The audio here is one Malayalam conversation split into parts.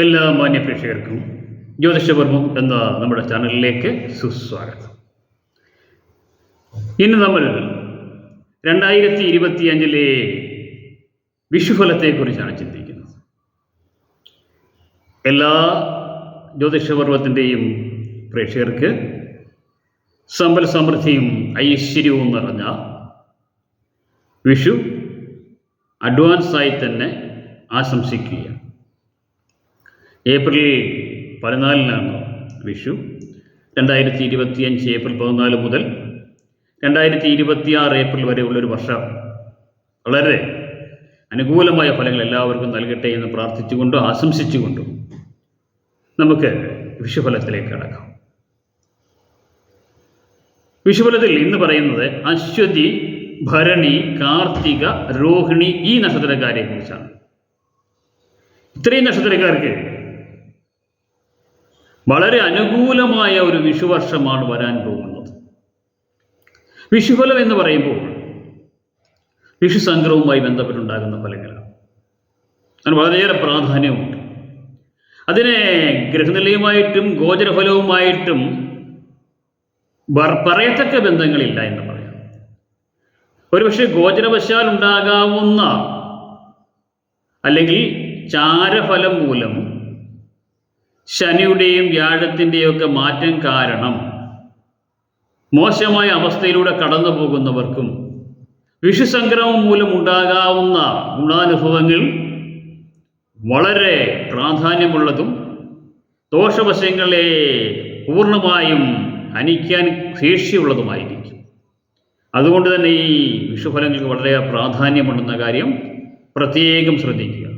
എല്ലാ മാന്യ പ്രേക്ഷകർക്കും ജ്യോതിഷപർമ്മം എന്ന നമ്മുടെ ചാനലിലേക്ക് സുസ്വാഗതം. ഇന്ന് നമ്മൾ രണ്ടായിരത്തി ഇരുപത്തി അഞ്ചിലെ വിഷുഫലത്തെക്കുറിച്ചാണ് ചിന്തിക്കുന്നത്. എല്ലാ ജ്യോതിഷപർവത്തിന്റെയും പ്രേക്ഷകർക്ക് സമ്പൽ സമൃദ്ധിയും ഐശ്വര്യവും നിറഞ്ഞ വിഷു അഡ്വാൻസായി തന്നെ ആശംസിക്കുകയാണ്. ഏപ്രിൽ പതിനാലിനാണ് വിഷു. രണ്ടായിരത്തി ഇരുപത്തിയഞ്ച് ഏപ്രിൽ പതിനാല് മുതൽ രണ്ടായിരത്തി ഇരുപത്തിയാറ് ഏപ്രിൽ വരെയുള്ളൊരു വർഷം. വളരെ അനുകൂലമായ ഫലങ്ങൾ എല്ലാവർക്കും നൽകട്ടെ എന്ന് പ്രാർത്ഥിച്ചുകൊണ്ടും ആശംസിച്ചുകൊണ്ടും നമുക്ക് വിഷുഫലത്തിലേക്ക് കടക്കാം. വിഷുഫലത്തിൽ ഇന്ന് പറയുന്നത് അശ്വതി ഭരണി കാർത്തിക രോഹിണി ഈ നക്ഷത്രക്കാരെ കുറിച്ചാണ് ഇത്രയും നക്ഷത്രക്കാർക്ക് വളരെ അനുകൂലമായ ഒരു വിഷുവർഷമാണ് വരാൻ പോകുന്നത്. വിഷുഫലം എന്ന് പറയുമ്പോൾ വിഷു സംഗ്രഹവുമായി ബന്ധപ്പെട്ടുണ്ടാകുന്ന ഫലങ്ങളാണ്. അതിന് വളരെയേറെ പ്രാധാന്യമുണ്ട്. അതിനെ ഗ്രഹനിലയുമായിട്ടും ഗോചരഫലവുമായിട്ടും പറയത്തക്ക ബന്ധങ്ങളില്ല എന്ന് പറയാം. ഒരുപക്ഷെ ഗോചരവശാൽ ഉണ്ടാകാവുന്ന അല്ലെങ്കിൽ ചാരഫലം മൂലം ശനിയുടെയും വ്യാഴത്തിന്റെയും ഒക്കെ മാറ്റം കാരണം മോശമായ അവസ്ഥയിലൂടെ കടന്നു പോകുന്നവർക്കും വിഷുസംക്രമം മൂലം ഉണ്ടാകാവുന്ന ഗുണാനുഭവങ്ങൾ വളരെ പ്രാധാന്യമുള്ളതും ദോഷവശങ്ങളെ പൂർണമായും ഹനിക്കാൻ ശേഷിയുള്ളതുമായിരിക്കും. അതുകൊണ്ട് തന്നെ ഈ വിഷുഫലങ്ങൾക്ക് വളരെ പ്രാധാന്യമുണ്ടെന്ന കാര്യം പ്രത്യേകം ശ്രദ്ധിക്കുക.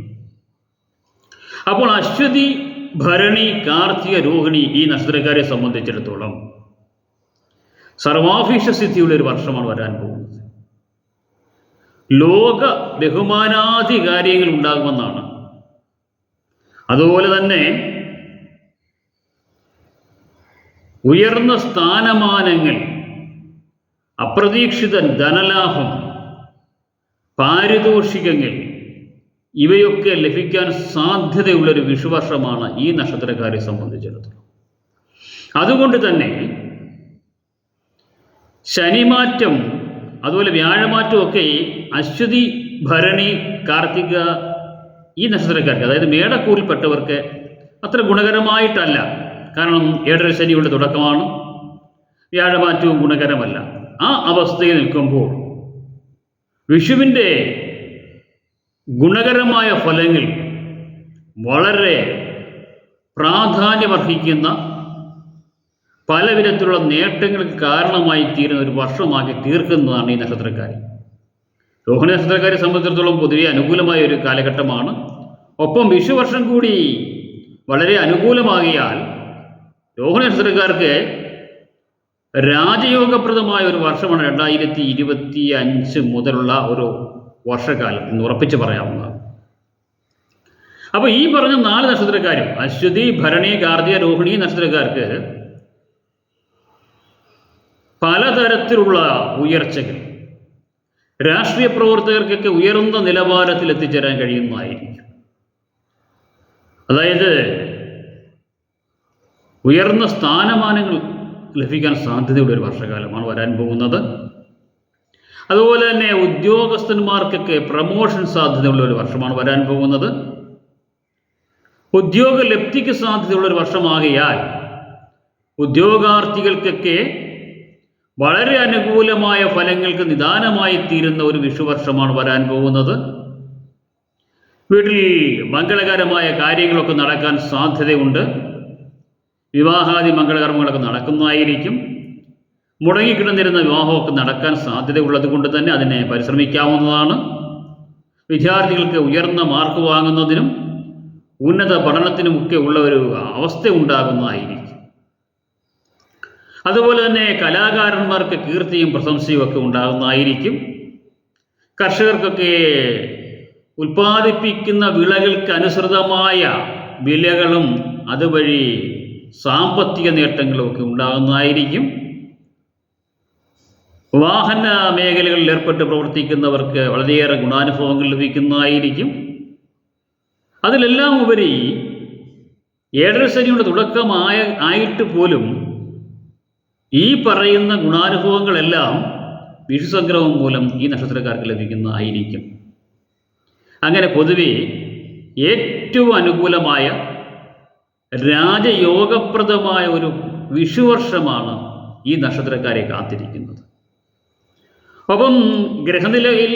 അപ്പോൾ അശ്വതി ഭരണി കാർത്തിക രോഹിണി ഈ നക്ഷത്രക്കാരെ സംബന്ധിച്ചിടത്തോളം സർവാഭീഷ സിദ്ധിയുള്ള ഒരു വർഷമാണ് വരാൻ പോകുന്നത്. ലോക ബഹുമാനാദി കാര്യങ്ങൾ ഉണ്ടാകുമെന്നാണ്. അതുപോലെ തന്നെ ഉയർന്ന സ്ഥാനമാനങ്ങൾ അപ്രതീക്ഷിത ധനലാഭം പാരിതോഷികങ്ങൾ ഇവയൊക്കെ ലഭിക്കാൻ സാധ്യതയുള്ളൊരു വിഷുവർഷമാണ് ഈ നക്ഷത്രക്കാരെ സംബന്ധിച്ചിടത്തോളം. അതുകൊണ്ട് തന്നെ ശനിമാറ്റം അതുപോലെ വ്യാഴമാറ്റമൊക്കെ അശ്വതി ഭരണി കാർത്തിക ഈ നക്ഷത്രക്കാർക്ക് അതായത് മേടക്കൂറിൽപ്പെട്ടവർക്ക് അത്ര ഗുണകരമായിട്ടല്ല. കാരണം ഏഴര ശനിയുടെ തുടക്കമാണ്. വ്യാഴമാറ്റവും ഗുണകരമല്ല. ആ അവസ്ഥയിൽ നിൽക്കുമ്പോൾ വിഷുവിന്റെ ഗുണകരമായ ഫലങ്ങൾ വളരെ പ്രാധാന്യമർഹിക്കുന്ന പല വിധത്തിലുള്ള നേട്ടങ്ങൾക്ക് കാരണമായി തീരുന്ന ഒരു വർഷമാക്കി തീർക്കുന്നതാണ് ഈ നക്ഷത്രക്കാർ. രോഹിണി നക്ഷത്രക്കാരെ സംബന്ധിച്ചിടത്തോളം പൊതുവെ അനുകൂലമായ ഒരു കാലഘട്ടമാണ്. ഒപ്പം വിഷുവർഷം കൂടി വളരെ അനുകൂലമാകിയാൽ രോഹിണി നക്ഷത്രക്കാർക്ക് രാജയോഗപ്രദമായ ഒരു വർഷമാണ് രണ്ടായിരത്തി ഇരുപത്തി അഞ്ച് മുതലുള്ള ഒരു വർഷക്കാലം എന്ന് ഉറപ്പിച്ച് പറയാവുന്നതാണ്. അപ്പോൾ ഈ പറഞ്ഞ നാല് നക്ഷത്രക്കാരും അശ്വതി ഭരണി കാർത്തിക രോഹിണി നക്ഷത്രക്കാർക്ക് പലതരത്തിലുള്ള ഉയർച്ചകൾ രാഷ്ട്രീയ പ്രവർത്തകർക്കൊക്കെ ഉയർന്ന നിലവാരത്തിൽ എത്തിച്ചേരാൻ കഴിയുന്നതായിരിക്കും. അതായത് ഉയർന്ന സ്ഥാനമാനങ്ങൾ ലഭിക്കാൻ സാധ്യതയുള്ള ഒരു വർഷകാലമാണ് വരാൻ പോകുന്നത്. അതുപോലെ തന്നെ ഉദ്യോഗസ്ഥന്മാർക്കൊക്കെ പ്രമോഷൻ സാധ്യതയുള്ള ഒരു വർഷമാണ് വരാൻ പോകുന്നത്. ഉദ്യോഗ ലബ്ധിക്ക് സാധ്യതയുള്ള ഒരു വർഷമാകിയാൽ ഉദ്യോഗാർത്ഥികൾക്കൊക്കെ വളരെ അനുകൂലമായ ഫലങ്ങൾക്ക് നിദാനമായി തീരുന്ന ഒരു വിഷുവർഷമാണ് വരാൻ പോകുന്നത്. വീട്ടിൽ മംഗളകരമായ കാര്യങ്ങളൊക്കെ നടക്കാൻ സാധ്യതയുണ്ട്. വിവാഹാദി മംഗളകർമ്മങ്ങളൊക്കെ നടക്കുന്നതായിരിക്കും. മുടങ്ങിക്കിടന്നിരുന്ന വിവാഹമൊക്കെ നടക്കാൻ സാധ്യതയുള്ളത് കൊണ്ട് തന്നെ അതിനെ പരിശ്രമിക്കാവുന്നതാണ്. വിദ്യാർത്ഥികൾക്ക് ഉയർന്ന മാർക്ക് വാങ്ങുന്നതിനും ഉന്നത പഠനത്തിനുമൊക്കെ ഉള്ള ഒരു അവസ്ഥ ഉണ്ടാകുന്നതായിരിക്കും അതുപോലെ തന്നെ കലാകാരന്മാർക്ക് കീർത്തിയും പ്രശംസയും ഒക്കെ ഉണ്ടാകുന്നതായിരിക്കും. കർഷകർക്കൊക്കെ ഉൽപ്പാദിപ്പിക്കുന്ന വിളകൾക്ക് അനുസൃതമായ വിലകളും അതുവഴി സാമ്പത്തിക നേട്ടങ്ങളും ഒക്കെ ഉണ്ടാകുന്നതായിരിക്കും. വാഹന മേഖലകളിൽ ഏർപ്പെട്ട് പ്രവർത്തിക്കുന്നവർക്ക് വളരെയേറെ ഗുണാനുഭവങ്ങൾ ലഭിക്കുന്നതായിരിക്കും. അതിലെല്ലാം ഉപരി ഏഴര ശനിയുടെ തുടക്കമായ ആയിട്ട് പോലും ഈ പറയുന്ന ഗുണാനുഭവങ്ങളെല്ലാം വിഷുസംഗ്രഹം മൂലം ഈ നക്ഷത്രക്കാർക്ക് ലഭിക്കുന്നതായിരിക്കും. അങ്ങനെ പൊതുവെ ഏറ്റവും അനുകൂലമായ രാജയോഗപ്രദമായ ഒരു വിഷുവർഷമാണ് ഈ നക്ഷത്രക്കാരെ കാത്തിരിക്കുന്നത്. അപ്പം ഗ്രഹനിലയിൽ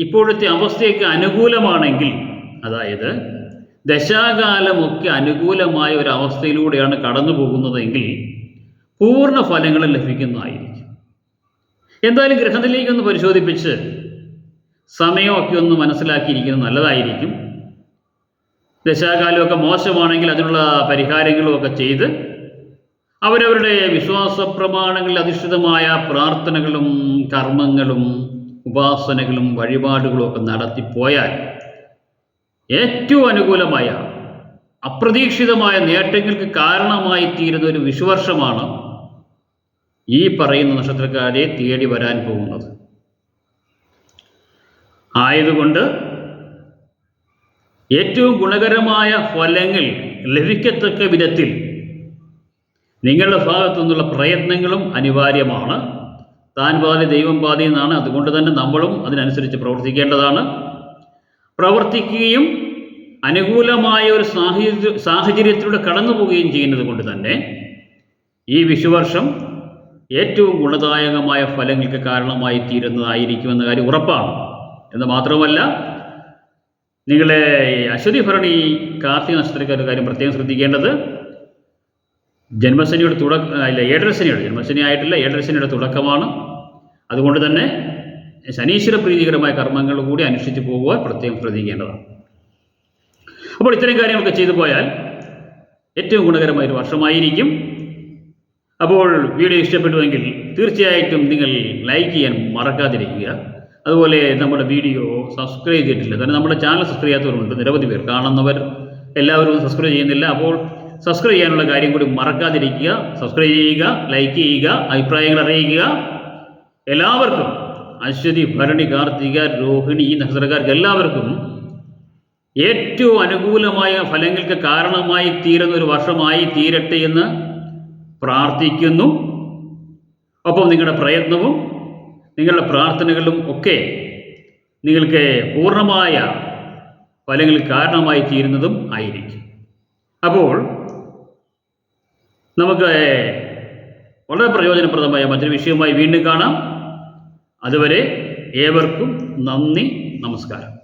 ഇപ്പോഴത്തെ അവസ്ഥയൊക്കെ അനുകൂലമാണെങ്കിൽ അതായത് ദശാകാലമൊക്കെ അനുകൂലമായ ഒരു അവസ്ഥയിലൂടെയാണ് കടന്നു പോകുന്നതെങ്കിൽ പൂർണ ഫലങ്ങൾ ലഭിക്കുന്നതായിരിക്കും. എന്തായാലും ഗ്രഹത്തിലേക്കൊന്ന് പരിശോധിപ്പിച്ച് സമയമൊക്കെ ഒന്ന് മനസ്സിലാക്കിയിരിക്കുന്നത് നല്ലതായിരിക്കും. ദശാകാലമൊക്കെ മോശമാണെങ്കിൽ അതിനുള്ള പരിഹാരങ്ങളും ഒക്കെ ചെയ്ത് അവരവരുടെ വിശ്വാസ പ്രമാണങ്ങളിൽ അധിഷ്ഠിതമായ പ്രാർത്ഥനകളും കർമ്മങ്ങളും ഉപാസനകളും വഴിപാടുകളും ഒക്കെ നടത്തിപ്പോയാൽ ഏറ്റവും അനുകൂലമായ അപ്രതീക്ഷിതമായ നേട്ടങ്ങൾക്ക് കാരണമായി തീരുന്ന ഒരു വിഷുവർഷമാണ് ഈ പറയുന്ന നക്ഷത്രക്കാരെ തേടി വരാൻ പോകുന്നത്. ആയതുകൊണ്ട് ഏറ്റവും ഗുണകരമായ ഫലങ്ങൾ ലഭിക്കത്തക്ക വിധത്തിൽ നിങ്ങളുടെ ഭാഗത്തു നിന്നുള്ള പ്രയത്നങ്ങളും അനിവാര്യമാണ്. താൻ പാതി ദൈവം പാതി എന്നാണ്. അതുകൊണ്ട് തന്നെ നമ്മളും അതിനനുസരിച്ച് പ്രവർത്തിക്കേണ്ടതാണ്. പ്രവർത്തിക്കുകയും അനുകൂലമായ ഒരു സാഹചര്യ സാഹചര്യത്തിലൂടെ കടന്നു പോവുകയും ചെയ്യുന്നത് കൊണ്ട് തന്നെ ഈ വിഷുവർഷം ഏറ്റവും ഗുണദായകമായ ഫലങ്ങൾക്ക് കാരണമായി തീരുന്നതായിരിക്കുമെന്ന കാര്യം ഉറപ്പാണ്. എന്ന് മാത്രമല്ല നിങ്ങളെ അശ്വതി ഭരണി കാർത്തിക നക്ഷത്രക്കാരുടെ കാര്യം പ്രത്യേകം ശ്രദ്ധിക്കേണ്ടത് ജന്മശനിയുടെ തുടക്ക അല്ല ഏഴരശനിയുടെ ജന്മശനി ആയിട്ടില്ല ഏഴരശനിയുടെ തുടക്കമാണ്. അതുകൊണ്ട് തന്നെ ശനീശ്വര പ്രീതികരമായ കർമ്മങ്ങൾ കൂടി അനുഷ്ഠിച്ചു പോകുവാൻ പ്രത്യേകം ശ്രദ്ധിക്കേണ്ടതാണ്. അപ്പോൾ ഇത്തരം കാര്യങ്ങളൊക്കെ ചെയ്തു പോയാൽ ഏറ്റവും ഗുണകരമായ ഒരു വർഷമായിരിക്കും. അപ്പോൾ വീഡിയോ ഇഷ്ടപ്പെട്ടുവെങ്കിൽ തീർച്ചയായിട്ടും നിങ്ങൾ ലൈക്ക് ചെയ്യാൻ മറക്കാതിരിക്കുക. അതുപോലെ നമ്മുടെ വീഡിയോ സബ്സ്ക്രൈബ് ചെയ്തിട്ടില്ല. കാരണം നമ്മുടെ ചാനൽ സബ്സ്ക്രൈബ് ചെയ്യാത്തവരുണ്ട്. നിരവധി പേർ കാണുന്നവർ എല്ലാവരും സബ്സ്ക്രൈബ് ചെയ്യുന്നില്ല. അപ്പോൾ സബ്സ്ക്രൈബ് ചെയ്യാനുള്ള കാര്യം കൂടി മറക്കാതിരിക്കുക. സബ്സ്ക്രൈബ് ചെയ്യുക ലൈക്ക് ചെയ്യുക അഭിപ്രായങ്ങൾ അറിയിക്കുക. എല്ലാവർക്കും അശ്വതി ഭരണി കാർത്തിക രോഹിണി ഈ നക്ഷത്രക്കാർക്ക് എല്ലാവർക്കും ഏറ്റവും അനുകൂലമായ ഫലങ്ങൾക്ക് കാരണമായി തീരുന്ന ഒരു വർഷമായി തീരട്ടെ എന്ന് പ്രാർത്ഥിക്കുന്നു. ഒപ്പം നിങ്ങളുടെ പ്രയത്നവും നിങ്ങളുടെ പ്രാർത്ഥനകളും ഒക്കെ നിങ്ങൾക്ക് പൂർണമായ ഫലങ്ങൾ കാരണമായി തീരുന്നതും ആയിരിക്കും. അപ്പോൾ നമുക്ക് വളരെ പ്രയോജനപ്രദമായ മറ്റൊരു വിഷയവുമായി വീണ്ടും കാണാം. അതുവരെ ഏവർക്കും നന്ദി നമസ്കാരം.